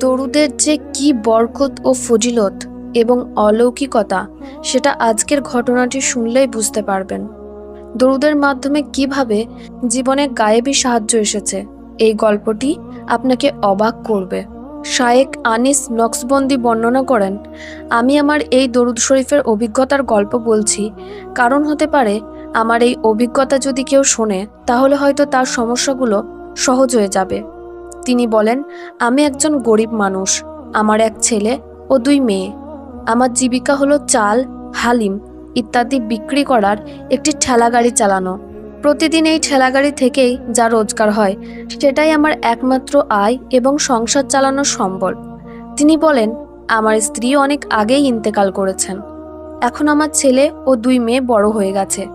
দরুদের যে কি বরকত ও ফজিলত এবং অলৌকিকতা, সেটা আজকের ঘটনাটি শুনলেই বুঝতে পারবেন। দরুদের মাধ্যমে কীভাবে জীবনে গায়েবী সাহায্য এসেছে, এই গল্পটি আপনাকে অবাক করবে। শায়েক আনিস নকশবন্দি বর্ণনা করেন, আমি আমার এই দরুদ শরীফের অভিজ্ঞতার গল্প বলছি। কারণ হতে পারে, আমার এই অভিজ্ঞতা যদি কেউ শোনে, তাহলে হয়তো তার সমস্যাগুলো সহজ হয়ে যাবে। তিনি বলেন, আমি একজন গরিব মানুষ, আমার এক ছেলে ও দুই মেয়ে। আমার জীবিকা হলো চাল, হালিম ইত্যাদি বিক্রি করার একটি ঠেলাগাড়ি চালানো। প্রতিদিন এই ঠেলাগাড়ি থেকেই যা রোজগার হয়, সেটাই আমার একমাত্র আয় এবং সংসার চালানোর সম্বল। তিনি বলেন, আমার স্ত্রী অনেক আগেই ইন্তেকাল করেছেন। এখন আমার ছেলে ও দুই মেয়ে বড় হয়ে গেছে।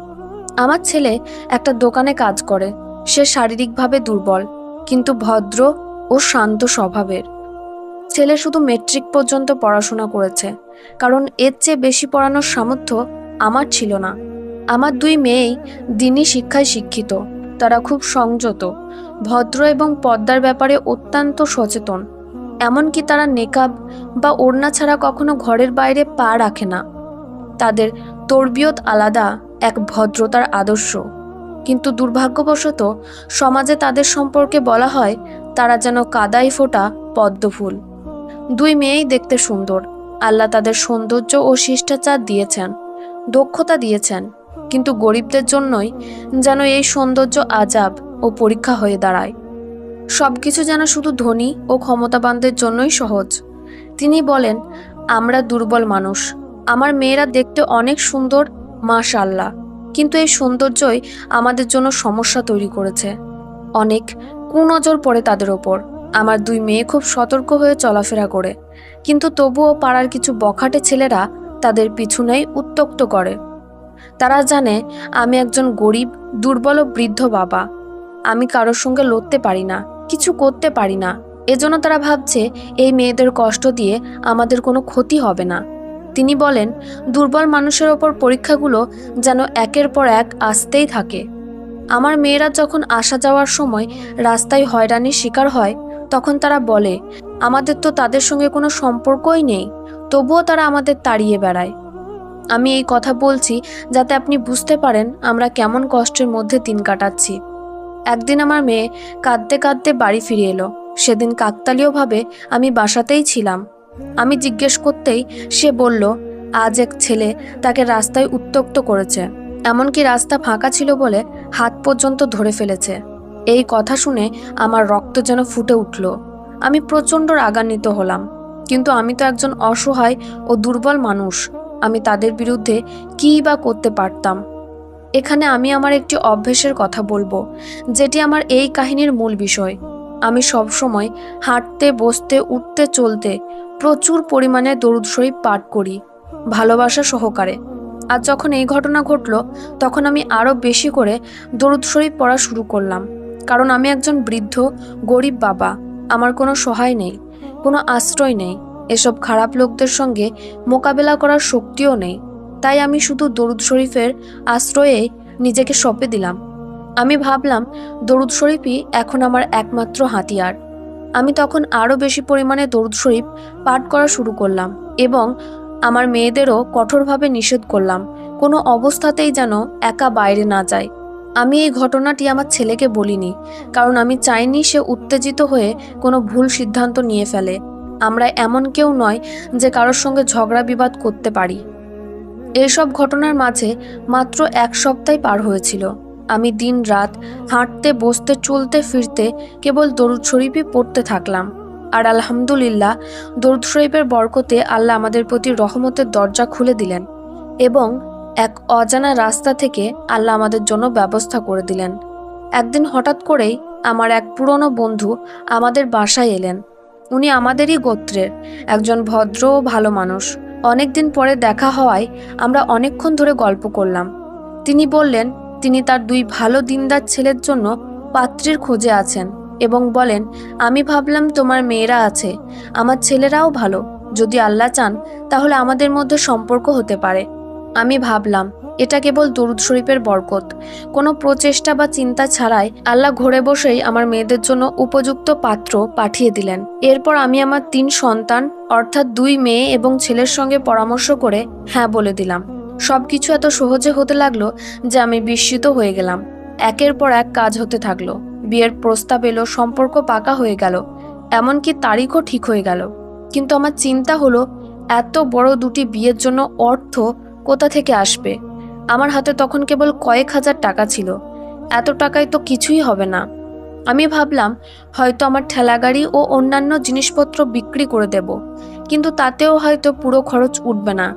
আমার ছেলে একটা দোকানে কাজ করে। সে শারীরিকভাবে দুর্বল। কিন্তু ভদ্র ও শান্ত স্বভাবের। ছেলে শুধু মেট্রিক পর্যন্ত পড়াশোনা করেছে, কারণ এর চেয়ে বেশি পড়ানোর সামর্থ্য আমার ছিল না। আমার দুই মেয়েই দিনই শিক্ষায় শিক্ষিত, তারা খুব সংযত, ভদ্র এবং পদ্মার ব্যাপারে অত্যন্ত সচেতন, এমনকি তারা নেকাব বা ওড়না ছাড়া কখনো ঘরের বাইরে পা রাখে না। তাদের তরবিয়ত আলাদা, এক ভদ্রতার আদর্শ। কিন্তু দুর্ভাগ্যবশত সমাজে তাদের সম্পর্কে বলা হয়, তারা যেন কাদাই ফোটা পদ্মফুল। দুই মেয়েই দেখতে সুন্দর। আল্লাহ তাদের সৌন্দর্য ও শিষ্টাচার দিয়েছেন, দক্ষতা দিয়েছেন, কিন্তু গরিবদের জন্যই যেন এই সৌন্দর্য আজাব ও পরীক্ষা হয়ে দাঁড়ায়। সবকিছু যেন শুধু ধনী ও ক্ষমতাবানদের জন্যই সহজ। তিনি বলেন, আমরা দুর্বল মানুষ। আমার মেয়েরা দেখতে অনেক সুন্দর মাশাল্লাহ কিন্তু এই সৌন্দর্যই আমাদের জন্য সমস্যা তৈরি করেছে। অনেক কুনজর পড়ে তাদের ওপর। আমার দুই মেয়ে খুব সতর্ক হয়ে চলাফেরা করে। কিন্তু তবুও পাড়ার কিছু বখাটে ছেলেরা তাদের পিছনেই উত্তক্ত করে। তারা জানে আমি একজন গরিব, দুর্বল বৃদ্ধ বাবা। আমি কারোর সঙ্গে লড়তে পারি না, কিছু করতে পারি না। এজন্য তারা ভাবছে, এই মেয়েদের কষ্ট দিয়ে আমাদের কোনো ক্ষতি হবে না। তিনি বলেন, দুর্বল মানুষের ওপর পরীক্ষাগুলো যেন একের পর এক আসতেই থাকে। আমার মেয়েরা যখন আসা যাওয়ার সময় রাস্তায় হয়রানির শিকার হয়, তখন তারা বলে, আমাদের তো তাদের সঙ্গে কোনো সম্পর্কই নেই, তবুও তারা আমাদের তাড়িয়ে বেড়ায়। আমি এই কথা বলছি যাতে আপনি বুঝতে পারেন আমরা কেমন কষ্টের মধ্যে দিন কাটাচ্ছি। একদিন আমার মেয়ে কাঁদতে কাঁদতে বাড়ি ফিরে এলো। সেদিন কাকতালীয়ভাবে আমি বাসাতেই ছিলাম। আমি জিজ্ঞেস করতেই সে বলল, আজ এক ছেলে তাকে রাস্তায় উত্তক্ত করেছে। এমনকি রাস্তা ফাঁকা ছিল বলে হাত পর্যন্ত ধরে ফেলেছে। এই কথা শুনে আমার রক্ত যেন ফুটে উঠল। আমি প্রচণ্ড রাগান্বিত হলাম। কিন্তু আমি তো একজন অসহায় ও দুর্বল মানুষ। আমি তাদের বিরুদ্ধে কী বা করতে পারতাম? এখানে আমি আমার একটি অভ্যেসের কথা বলব, যেটি আমার এই কাহিনীর মূল বিষয়। আমি সবসময় হাঁটতে, বসতে, উঠতে, চলতে প্রচুর পরিমাণে দরুদ শরীফ পাঠ করি, ভালোবাসা সহকারে। আর যখন এই ঘটনা ঘটল, তখন আমি আরও বেশি করে দরুদ শরীফ পড়া শুরু করলাম। কারণ আমি একজন বৃদ্ধ, গরিব বাবা, আমার কোনো সহায় নেই, কোনো আশ্রয় নেই, এসব খারাপ লোকদের সঙ্গে মোকাবেলা করার শক্তিও নেই। তাই আমি শুধু দরুদ শরীফের আশ্রয়ে নিজেকে সঁপে দিলাম। আমি ভাবলাম, দরুদ শরীফই এখন আমার একমাত্র হাতিয়ার। আমি তখন আরও বেশি পরিমাণে দরুদ শরীফ পাঠ করা শুরু করলাম এবং আমার মেয়েদেরও কঠোরভাবে নিষেধ করলাম। কোনো অবস্থাতেই যেন একা বাইরে না যায়। আমি এই ঘটনাটি আমার ছেলেকে বলিনি, কারণ আমি চাইনি সে উত্তেজিত হয়ে কোনো ভুল সিদ্ধান্ত নিয়ে ফেলে। আমরা এমন কেউ নয় যে কারোর সঙ্গে ঝগড়া বিবাদ করতে পারি। এইসব ঘটনার মাঝে মাত্র এক সপ্তাহ পার হয়েছিল। আমি দিন রাত হাঁটতে, বসতে, চলতে, ফিরতে কেবল দরুদ শরীফই পড়তে থাকলাম। আর আলহামদুলিল্লাহ, দরুদ শরীফের বরকতে আল্লাহ আমাদের প্রতি রহমতের দরজা খুলে দিলেন এবং এক অজানা রাস্তা থেকে আল্লাহ আমাদের জন্য ব্যবস্থা করে দিলেন। একদিন হঠাৎ করেই আমার এক পুরনো বন্ধু আমাদের বাসায় এলেন। উনি আমাদেরই গোত্রের, একজন ভদ্র ও ভালো মানুষ। অনেকদিন পরে দেখা হওয়ায় আমরা অনেকক্ষণ ধরে গল্প করলাম। তিনি বললেন তিনি তার দুই ভালো দিনদার ছেলের জন্য পাত্রীর খোঁজে আছেন এবং বলেন, আমি ভাবলাম তোমার মেয়েরা আছে, আমার ছেলেরাও ভালো। যদি আল্লাহ চান, তাহলে আমাদের মধ্যে সম্পর্ক হতে পারে। আমি ভাবলাম, এটা কেবল দরুদ শরীফের বরকত। কোনো প্রচেষ্টা বা চিন্তা ছাড়াই আল্লাহ ঘরে বসেই আমার মেয়েদের জন্য উপযুক্ত পাত্র পাঠিয়ে দিলেন। এরপর আমি আমার তিন সন্তান, অর্থাৎ দুই মেয়ে এবং ছেলের সঙ্গে পরামর্শ করে হ্যাঁ বলে দিলাম। সবকিছু এত সহজে হতে লাগল যে আমি বিস্মিত হয়ে গেলাম। একের পর এক কাজ হতে থাকল। বিয়ের প্রস্তাব এলো, সম্পর্ক পাকা হয়ে গেল, এমনকি তারিখও ঠিক হয়ে গেল। কিন্তু আমার চিন্তা হলো, এত বড় দুটি বিয়ের জন্য অর্থ কোথা থেকে আসবে? আমার হাতে তখন কেবল কয়েক হাজার টাকা ছিল। এত টাকায় তো কিছুই হবে না। আমি ভাবলাম, হয়তো আমার ঠেলাগাড়ি ও অন্যান্য জিনিসপত্র বিক্রি করে দেব, কিন্তু তাতেও হয়তো পুরো খরচ উঠবে না।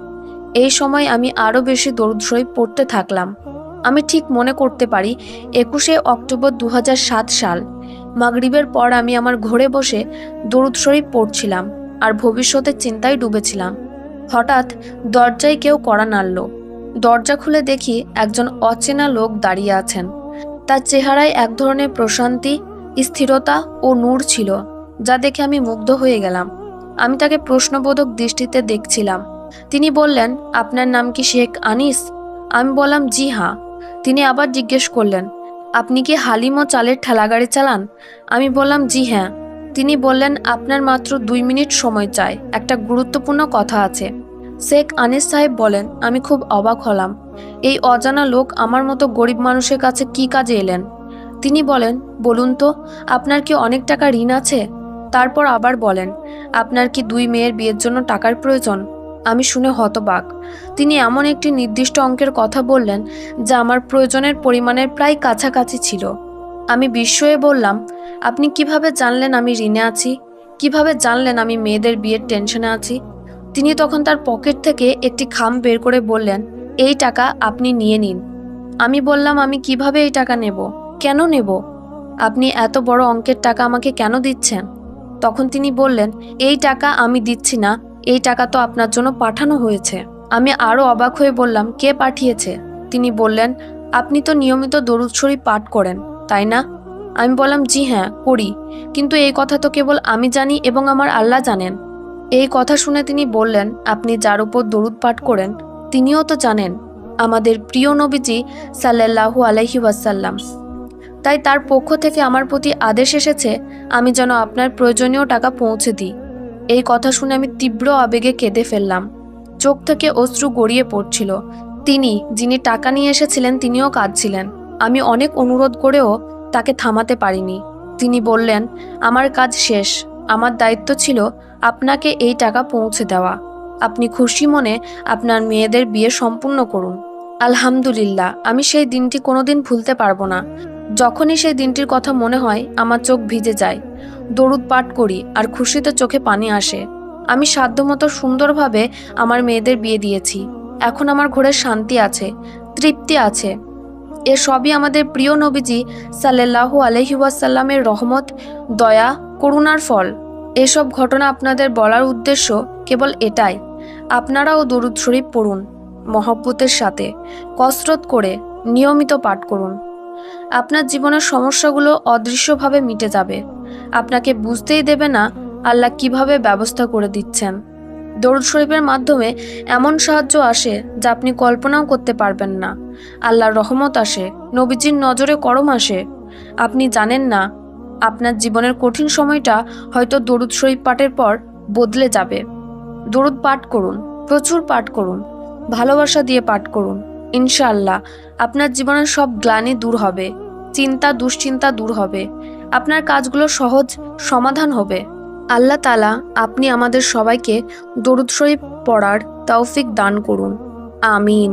এই সময় আমি আরও বেশি দরুদ শরীফ পড়তে থাকলাম। আমি ঠিক মনে করতে পারি, একুশে অক্টোবর দু হাজার সাত সাল। মাগরিবের পর আমি আমার ঘরে বসে দরুদ শরীফ পড়ছিলাম আর ভবিষ্যতের চিন্তায় ডুবেছিলাম। হঠাৎ দরজায় কেউ কড়া নাড়ল। দরজা খুলে দেখি একজন অচেনা লোক দাঁড়িয়ে আছেন। তার চেহারায় এক ধরনের প্রশান্তি, স্থিরতা ও নূর ছিল, যা দেখে আমি মুগ্ধ হয়ে গেলাম। আমি তাকে প্রশ্নবোধক দৃষ্টিতে দেখছিলাম। তিনি বললেন, আপনার নাম কি শেখ আনিস? আমি বললাম, জি হ্যাঁ। তিনি আবার জিজ্ঞেস করলেন, আপনি কি হালিম ও চালের ঠেলাগাড়ি চালান? আমি বললাম, জি হ্যাঁ। তিনি বললেন, আপনার মাত্র দুই মিনিট সময় চাই, একটা গুরুত্বপূর্ণ কথা আছে। শেখ আনিস সাহেব বলেন, আমি খুব অবাক হলাম। এই অজানা লোক আমার মতো গরিব মানুষের কাছে কি কাজে এলেন? তিনি বলেন, বলুন তো, আপনার কি অনেক টাকা ঋণ আছে? তারপর আবার বলেন, আপনার কি দুই মেয়ের বিয়ের জন্য টাকার প্রয়োজন? আমি শুনে হতবাক। তিনি এমন একটি নির্দিষ্ট অঙ্কের কথা বললেন, যা আমার প্রয়োজনের পরিমাণের প্রায় কাছাকাছি ছিল। আমি বিস্ময়ে বললাম, আপনি কীভাবে জানলেন আমি ঋণে আছি? কীভাবে জানলেন আমি মেয়েদের বিয়ের টেনশনে আছি? তিনি তখন তার পকেট থেকে একটি খাম বের করে বললেন, এই টাকা আপনি নিয়ে নিন। আমি বললাম, আমি কীভাবে এই টাকা নেব? কেন নেব? আপনি এত বড় অঙ্কের টাকা আমাকে কেন দিচ্ছেন? তখন তিনি বললেন, এই টাকা আমি দিচ্ছি না এই টাকা তো আপনার জন্য পাঠানো হয়েছে। আমি আরও অবাক হয়ে বললাম, কে পাঠিয়েছে? তিনি বললেন, আপনি তো নিয়মিত দরুদ শরীফ পাঠ করেন, তাই না? আমি বললাম, জি হ্যাঁ করি। কিন্তু এই কথা তো কেবল আমি জানি এবং আমার আল্লাহ জানেন। এই কথা শুনে তিনি বললেন, আপনি যার উপর দরুদ পাঠ করেন, তিনিও তো জানেন, আমাদের প্রিয় নবীজি সাল্লাল্লাহু আলাইহি ওয়াসাল্লাম। তাই তার পক্ষ থেকে আমার প্রতি আদেশ এসেছে, আমি যেন আপনার প্রয়োজনীয় টাকা পৌঁছে দিই। এই কথা শুনে আমি তীব্র আবেগে কেঁদে ফেললাম। চোখ থেকে অশ্রু গড়িয়ে পড়ছিল। তিনি, যিনি টাকা নিয়ে এসেছিলেন, তিনিও কাঁদছিলেন। আমি অনেক অনুরোধ করেও তাকে থামাতে পারিনি। তিনি বললেন, আমার কাজ শেষ। আমার দায়িত্ব ছিল আপনাকে এই টাকা পৌঁছে দেওয়া। আপনি খুশি মনে আপনার মেয়েদের বিয়ে সম্পূর্ণ করুন। আলহামদুলিল্লাহ, আমি সেই দিনটি কোনোদিন ভুলতে পারব না। যখনই সেই দিনটির কথা মনে হয়, আমার চোখ ভিজে যায়। দরুদ পাঠ করি আর খুশিতে চোখে পানি আসে। আমি সাধ্যমতো সুন্দরভাবে আমার মেয়েদের বিয়ে দিয়েছি। এখন আমার ঘরে শান্তি আছে, তৃপ্তি আছে। এ সবই আমাদের প্রিয় নবীজি সাল্লাল্লাহু আলহি ওয়াসাল্লামের রহমত, দয়া, করুণার ফল। এসব ঘটনা আপনাদের বলার উদ্দেশ্য কেবল এটাই। আপনারাও দরুদ শরীফ পড়ুন, মহব্বতের সাথে, কসরত করে, নিয়মিত পাঠ করুন। আপনার জীবনের সমস্যাগুলো অদৃশ্যভাবে মিটে যাবে। আপনাকে বুঝতেই দেবে না আল্লাহ কীভাবে ব্যবস্থা করে দিচ্ছেন। দরুদ শরীফের মাধ্যমে এমন সাহায্য আসে যা আপনি কল্পনাও করতে পারবেন না। আল্লাহর রহমত আসে, নবীজির নজরে করম আসে। আপনি জানেন না, আপনার জীবনের কঠিন সময়টা হয়তো দরুদ শরীফ পাঠের পর বদলে যাবে। দরুদ পাঠ করুন, প্রচুর পাঠ করুন, ভালোবাসা দিয়ে পাঠ করুন। ইনশাআল্লাহ, আপনার জীবনের সব গ্লানি দূর হবে, চিন্তা দুশ্চিন্তা দূর হবে। আপনার কাজগুলো সহজ সমাধান হবে। আল্লাহ তালা আপনি আমাদের সবাইকে দরুদ শরীফ পড়ার তৌফিক দান করুন। আমিন।